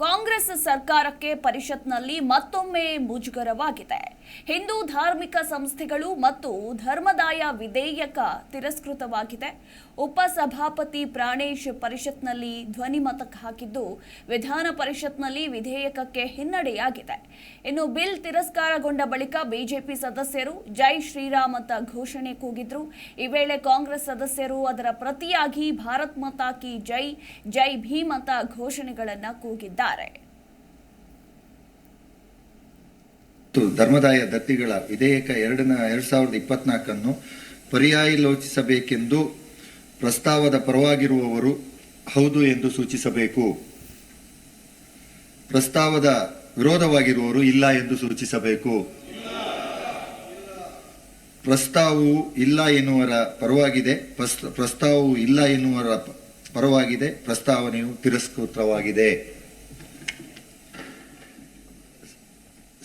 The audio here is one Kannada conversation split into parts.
ಕಾಂಗ್ರೆಸ್ ಸರ್ಕಾರಕ್ಕೆ ಪರಿಷತ್ನಲ್ಲಿ ಮತ್ತೊಮ್ಮೆ ಮುಜುಗರವಾಗಿದೆ. ಹಿಂದೂ ಧಾರ್ಮಿಕ ಸಂಸ್ಥೆಗಳು ಮತ್ತು ಧರ್ಮದಾಯ ವಿಧೇಯಕ ತಿರಸ್ಕೃತವಾಗಿದೆ. ಉಪಸಭಾಪತಿ ಪ್ರಾಣೇಶ್ ಪರಿಷತ್ನಲ್ಲಿ ಧ್ವನಿಮತ ಹಾಕಿದ್ದು ವಿಧಾನ ಪರಿಷತ್ನಲ್ಲಿ ವಿಧೇಯಕಕ್ಕೆ ಹಿನ್ನಡೆಯಾಗಿದೆ. ಇನ್ನು ಬಿಲ್ ತಿರಸ್ಕಾರಗೊಂಡ ಬಳಿಕ ಬಿಜೆಪಿ ಸದಸ್ಯರು ಜೈ ಶ್ರೀರಾಮ್ ಅಂತ ಘೋಷಣೆ ಕೂಗಿದ್ರು. ಈ ವೇಳೆ ಕಾಂಗ್ರೆಸ್ ಸದಸ್ಯರು ಅದರ ಪ್ರತಿಯಾಗಿ ಭಾರತ್ ಮಾತಾ ಕಿ ಜೈ ಜೈ ಭೀಮ್ ಅಂತ ಘೋಷಣೆಗಳನ್ನು ಕೂಗಿದ್ದಾರೆ. ಮತ್ತು ಧರ್ಮದಾಯ ದತ್ತಿಗಳ ವಿಧೇಯಕ ಎರಡನ ಎರಡ್ ಸಾವಿರದ ಇಪ್ಪತ್ನಾಲ್ಕನ್ನು ಪರ್ಯಾಯಲೋಚಿಸಬೇಕೆಂದು ಪ್ರಸ್ತಾವದ ಪರವಾಗಿರುವವರು ಹೌದು ಎಂದು ಸೂಚಿಸಬೇಕು. ಪ್ರಸ್ತಾವದ ವಿರೋಧವಾಗಿರುವವರು ಇಲ್ಲ ಎಂದು ಸೂಚಿಸಬೇಕು. ಪ್ರಸ್ತಾವವು ಇಲ್ಲ ಎನ್ನುವರ ಪರವಾಗಿದೆ. ಪ್ರಸ್- ಪ್ರಸ್ತಾವವು ಇಲ್ಲ ಎನ್ನುವರ ಪರವಾಗಿದೆ. ಪ್ರಸ್ತಾವನೆಯು ತಿರಸ್ಕೃತವಾಗಿದೆ.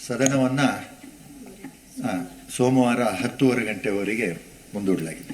ಸದನವನ್ನ ಸೋಮವಾರ ಹತ್ತುವರೆ ಗಂಟೆವರೆಗೆ ಮುಂದೂಡಲಾಗಿದೆ.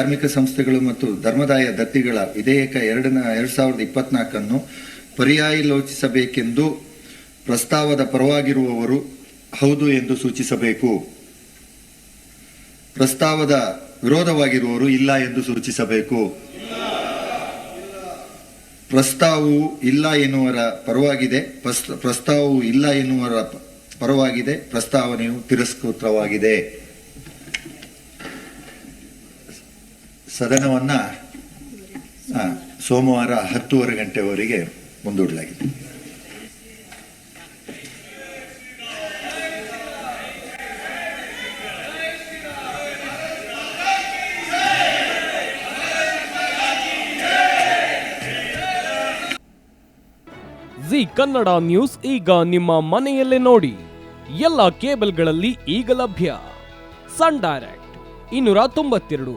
ಧಾರ್ಮಿಕ ಸಂಸ್ಥೆಗಳು ಮತ್ತು ಧರ್ಮದಾಯ ದತ್ತಿಗಳ ವಿಧೇಯಕ ಎರಡನ ಎರಡ್ ಸಾವಿರದ ಇಪ್ಪತ್ನಾಲ್ಕನ್ನು ಪರ್ಯಾಯಲೋಚಿಸಬೇಕೆಂದು ಪ್ರಸ್ತಾವದ ಪರವಾಗಿರುವವರು ಹೌದು ಎಂದು ಸೂಚಿಸಬೇಕು. ಪ್ರಸ್ತಾವದ ವಿರೋಧವಾಗಿರುವವರು ಇಲ್ಲ ಎಂದು ಸೂಚಿಸಬೇಕು. ಪ್ರಸ್ತಾವವು ಇಲ್ಲ ಎನ್ನುವರ ಪರವಾಗಿದೆ. ಪ್ರಸ್- ಪ್ರಸ್ತಾವವು ಇಲ್ಲ ಎನ್ನುವರ ಪರವಾಗಿದೆ. ಪ್ರಸ್ತಾವನೆಯು ತಿರಸ್ಕೃತವಾಗಿದೆ. ಸದನವನ್ನ ಸೋಮವಾರ ಹತ್ತುವರೆ ಗಂಟೆವರೆಗೆ ಮುಂದೂಡಲಾಗಿದೆ. ಜಿ ಕನ್ನಡ ನ್ಯೂಸ್ ಈಗ ನಿಮ್ಮ ಮನೆಯಲ್ಲೇ ನೋಡಿ. ಎಲ್ಲ ಕೇಬಲ್ಗಳಲ್ಲಿ ಈಗ ಲಭ್ಯ. ಸನ್ ಡೈರೆಕ್ಟ್, ಇನ್ನೂರ ತೊಂಬತ್ತೆರಡು.